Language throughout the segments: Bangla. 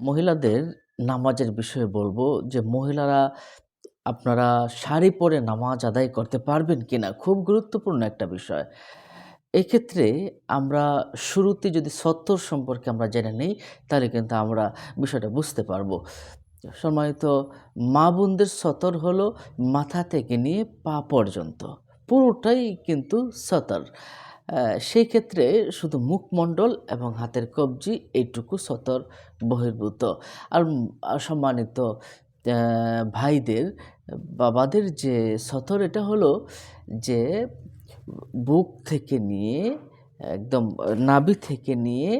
মহিলাদের নামাজের বিষয়ে বলব যে, মহিলারা আপনারা শাড়ি পরে নামাজ আদায় করতে পারবেন কিনা খুব গুরুত্বপূর্ণ একটা বিষয়। এক্ষেত্রে আমরা শুরুতে যদি সত্তর সম্পর্কে আমরা জেনে নেই, তাহলে কিন্তু আমরা বিষয়টা বুঝতে পারব। সম্মানিত মা বোনদের সতর হলো মাথা থেকে নিয়ে পা পর্যন্ত, পুরোটাই কিন্তু সতর। সেই ক্ষেত্রে শুধু মুখমণ্ডল এবং হাতের কবজি এইটুকু সতর বহির্ভূত। আর সম্মানিত ভাইদের, বাবাদের যে সতর, এটা হলো যে বুক থেকে নিয়ে, একদম নাভি থেকে নিয়ে,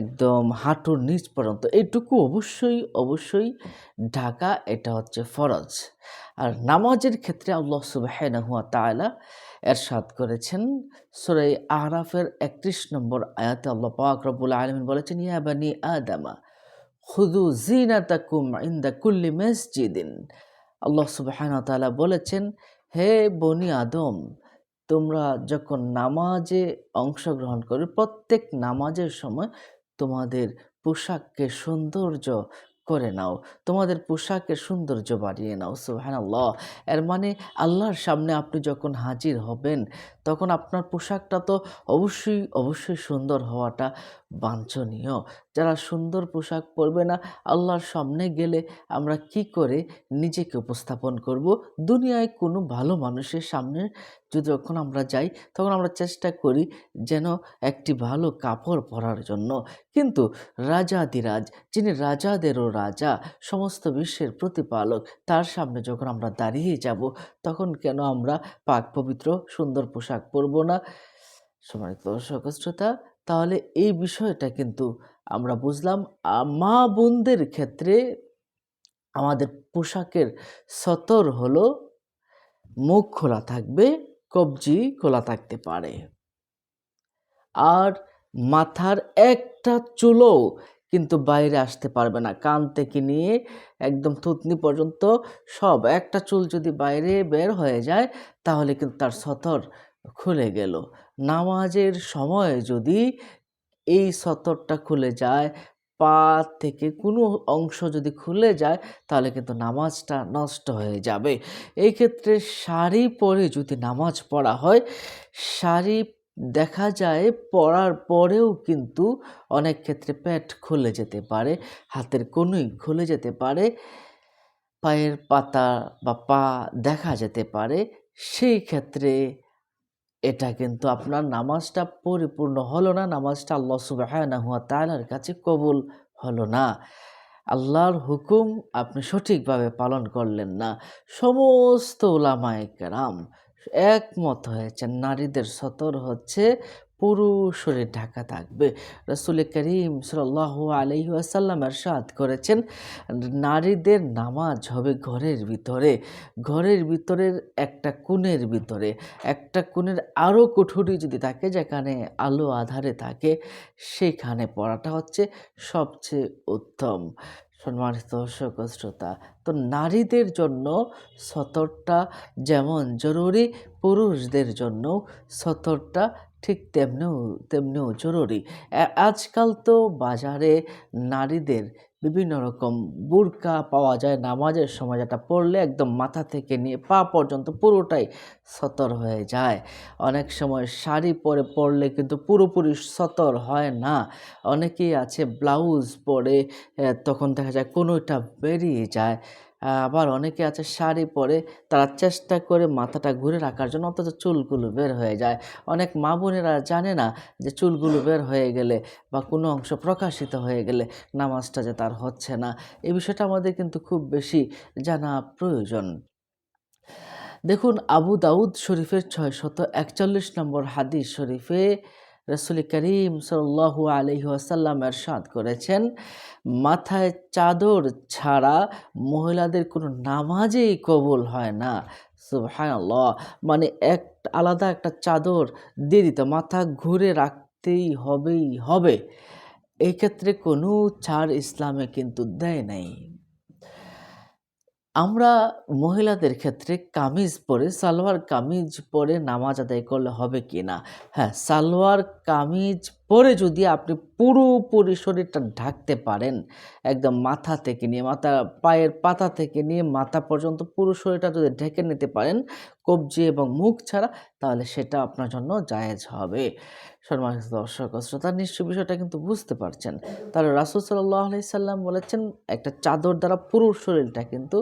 একদম হাঁটুর নিচ পর্যন্ত, এইটুকু অবশ্যই অবশ্যই ঢাকা, এটা হচ্ছে ফরজ। আর নামাজের ক্ষেত্রে আল্লাহ সুবাহানহুয়া তাআলা এরশাদ করেছেন। সুরাই আহরাফের একত্রিশ নম্বর আয়াতে আল্লাহ পাক রব্বুল আলমিন বলেছেন, ইয়া বানি আদামা খুদু জিনাতাকুম ইন্দা কুল্লি মসজিদিন। আল্লাহ সুবাহান তাআলা বলেছেন, হে বনি আদম, তোমরা যখন নামাজে অংশগ্রহণ করবে, প্রত্যেক নামাজের সময় তোমাদের পোশাককে সৌন্দর্য করে নাও, তোমাদের পোশাকের সৌন্দর্য বাড়িয়ে নাও সো ল এর মানে আল্লাহর সামনে আপনি যখন হাজির হবেন, তখন আপনার পোশাকটা তো অবশ্যই অবশ্যই সুন্দর হওয়াটা বাঞ্ছনীয়। যারা সুন্দর পোশাক পরবে না, আল্লাহর সামনে গেলে আমরা কি করে নিজেকে উপস্থাপন করব? দুনিয়ায় কোনো ভালো মানুষের সামনে যদি যখন আমরা যাই, তখন আমরা চেষ্টা করি যেন একটি ভালো কাপড় পরার জন্য। কিন্তু রাজাদিরাজ যিনি রাজাদেরও রাজা, সমস্ত বিশ্বের প্রতিপালক, তার সামনে যখন আমরা দাঁড়িয়ে যাব, তখন কেন আমরা পাক পবিত্র, সুন্দর পোশাক পরব না? সম্মানিত দর্শক, শ্রোতা তাহলে এই বিষয়টা কিন্তু আমরা বুঝলাম। মা বোনদের ক্ষেত্রে আমাদের পোশাকের সতর হলো মুখ খোলা থাকবে, কবজি খোলা থাকতে পারে। আর মাথার একটা চুলও কিন্তু বাইরে আসতে পারবে না। কান থেকে নিয়ে একদম থুতনি পর্যন্ত সব একটা চুল যদি বাইরে বের হয়ে যায়, তাহলে কিন্তু তার সতর খুলে গেল। নামাজের সময় যদি এই সতরটা খুলে যায়, পা থেকে কোনো অংশ যদি খুলে যায়, তাহলে কিন্তু নামাজটা নষ্ট হয়ে যাবে। এই ক্ষেত্রে শাড়ি পরে যদি নামাজ পড়া হয়, শাড়ি দেখা যায় পড়ার পরেও কিন্তু অনেক ক্ষেত্রে পেট খুলে যেতে পারে, হাতের কনুই খুলে যেতে পারে, পায়ের পাতা বা পা দেখা যেতে পারে। সেই ক্ষেত্রে এটা কিন্তু আপনার নামাজটা পরিপূর্ণ হলো না, নামাজটা আল্লাহ সুবাহানাহুয়া তালার কাছে কবুল হলো না। আল্লাহর হুকুম আপনি সঠিকভাবে পালন করলেন না। সমস্ত ওলামায় কেরাম একমত হয়েছেন। নারীদের সতর হচ্ছে পুরো শরীর ঢাকা থাকবে। রসুল করিম সাল্লাহ আলহি আসাল্লাম এরশাদ করেছেন, নারীদের নামাজ হবে ঘরের ভিতরে, ঘরের ভিতরের একটা কোণের ভিতরে, একটা কোণের আরও কুঠুরি যদি থাকে যেখানে আলো আধারে থাকে সেইখানে পড়াটা হচ্ছে সবচেয়ে উত্তম। সম্মানিত দর্শক শ্রোতা, তো নারীদের জন্য সতরটা যেমন জরুরি, পুরুষদের জন্য সতরটা ঠিক তেমনিও তেমনিও জরুরি। আজকাল তো বাজারে নারীদের বিভিন্ন রকম বুরকা পাওয়া যায় নামাজের সময়, যেটা পড়লে একদম মাথা থেকে নিয়ে পা পর্যন্ত পুরোটাই সতর হয়ে যায়। অনেক সময় শাড়ি পরে পড়লে কিন্তু পুরোপুরি সতর হয় না। অনেকেই আছে ব্লাউজ পরে তখন দেখা যায় কোনোটা বেরিয়ে যায়। আবার অনেকে আছে শাড়ি পরে তারা চেষ্টা করে মাথাটা ঘুরে রাখার জন্য অথচ চুলগুলো বের হয়ে যায়। অনেক মা বোনেরা জানে না যে চুলগুলো বের হয়ে গেলে বা কোনো অংশ প্রকাশিত হয়ে গেলে নামাজটা যে তার হচ্ছে না। এই বিষয়টা আমাদের কিন্তু খুব বেশি জানা প্রয়োজন। দেখুন, আবু দাউদ শরীফের ছয় শত একচল্লিশ নম্বর হাদিস শরীফে রসুল করিম সাল্লাহু আলহি আসাল্লাম এরশাদ করেছেন, মাথায় চাদর ছাড়া মহিলাদের কোনো নামাজেই কবুল হয় না। সুবহানাল্লাহ মানে এক, আলাদা একটা চাদর দিয়ে দিতে, মাথা ঘুরে রাখতেই হবেই হবে। এই ক্ষেত্রে কোনো ছাড় ইসলামে কিন্তু দেয় নাই। আমরা মহিলাদের ক্ষেত্রে কামিজ পরে, সালোয়ার কামিজ পরে নামাজ আদায় করলে হবে কি না? হ্যাঁ সালোয়ার কামিজ পরে যদি আপনি পুরোপুরি শরীরটা ঢাকতে পারেন, একদম মাথা থেকে নিয়ে, মাথা, পায়ের পাতা থেকে নিয়ে, মাথা পর্যন্ত পুরো শরীরটা যদি ঢেকে নিতে পারেন, কবজি এবং মুখ ছাড়া, তাহলে সেটা আপনার জন্য জায়েজ হবে। সম্মানিত দর্শক শ্রোতা নিশ্চয় বিষয়টা কিন্তু বুঝতে পারছেন। তাহলে রাসুল সাল্লাহ আলাইসাল্লাম বলেছেন, একটা চাদর দ্বারা পুরো শরীরটা কিন্তু,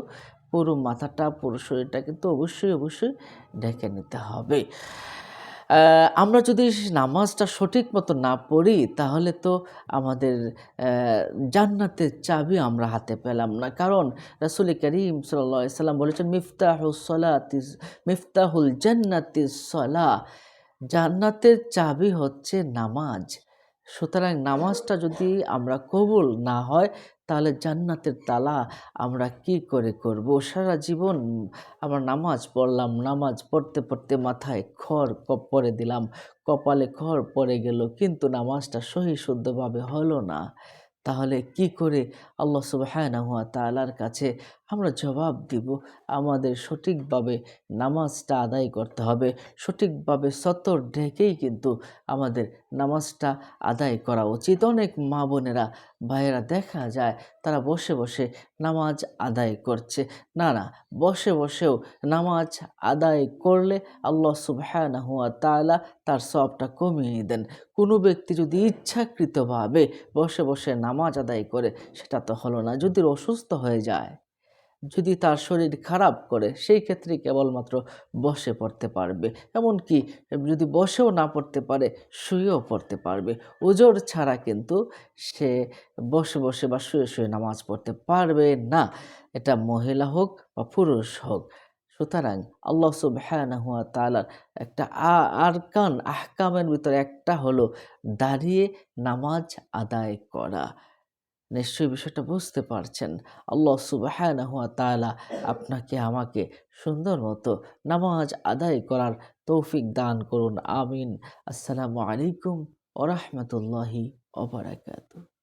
পুরো মাথাটা, পুরো শরীরটা কিন্তু অবশ্যই অবশ্যই ঢেকে নিতে হবে। আমরা যদি নামাজটা সঠিক মতো না পড়ি, তাহলে তো আমাদের জান্নাতের চাবি আমরা হাতে পেলাম না। কারণ রাসুল করিম সাল্লাম বলেছেন মিফতাহুল সলা মিফতাহুল জান্নাতি সলা জান্নাতের চাবি হচ্ছে নামাজ। সুতরাং নামাজটা যদি আমরা কবুল না হয়, তাহলে জান্নাতের তালা আমরা কি করে করব? সারা জীবন আমরা নামাজ পড়লাম, নামাজ পড়তে পড়তে মাথায় খড় পরে দিলাম, কপালে খড় পড়ে গেল, কিন্তু নামাজটা সহি শুদ্ধভাবে হলো না। তাহলে কি করে আল্লাহ সুবাহানাহুয়া হুয়া তালার কাছে আমরা জবাব দিব? আমাদের সঠিকভাবে নামাজটা আদায় করতে হবে। সঠিকভাবে সতর ঢেকেই কিন্তু আমাদের নামাজটা আদায় করা উচিত। অনেক মা বোনেরা ভাইয়েরা দেখা যায় তারা বসে বসে নামাজ আদায় করছে। না না, বসে বসেও নামাজ আদায় করলে আল্লাহ না হুয়া তালা তার সবটা কমিয়ে দেন। কোনো ব্যক্তি যদি ইচ্ছাকৃতভাবে বসে বসে নামাজ আদায় করে, সেটা তো হলো না। যদি অসুস্থ হয়ে যায়। যদি তার শরীর খারাপ করে, সেই ক্ষেত্রে কেবলমাত্র বসে পড়তে পারবে। এমনকি যদি বসেও না পড়তে পারে, শুয়েও পড়তে পারবে। ওজোর ছাড়া কিন্তু সে বসে বসে বা শুয়ে শুয়ে নামাজ পড়তে পারবে না। এটা মহিলা হোক বা পুরুষ হোক। সুতরাং আল্লাহ সুবহানাহু ওয়া তাআলার একটা আরকান, আহকামের ভিতরে একটা হলো দাঁড়িয়ে নামাজ আদায় করা। নিশ্চয়ই বিষয়টা বুঝতে পারছেন। আল্লাহ সুবাহান হুয়া তালা আপনাকে, আমাকে সুন্দর মতো নামাজ আদায় করার তৌফিক দান করুন। আমিন। আসসালামু আলাইকুম ওরহমতুল্লাহি বারাকাতুহু।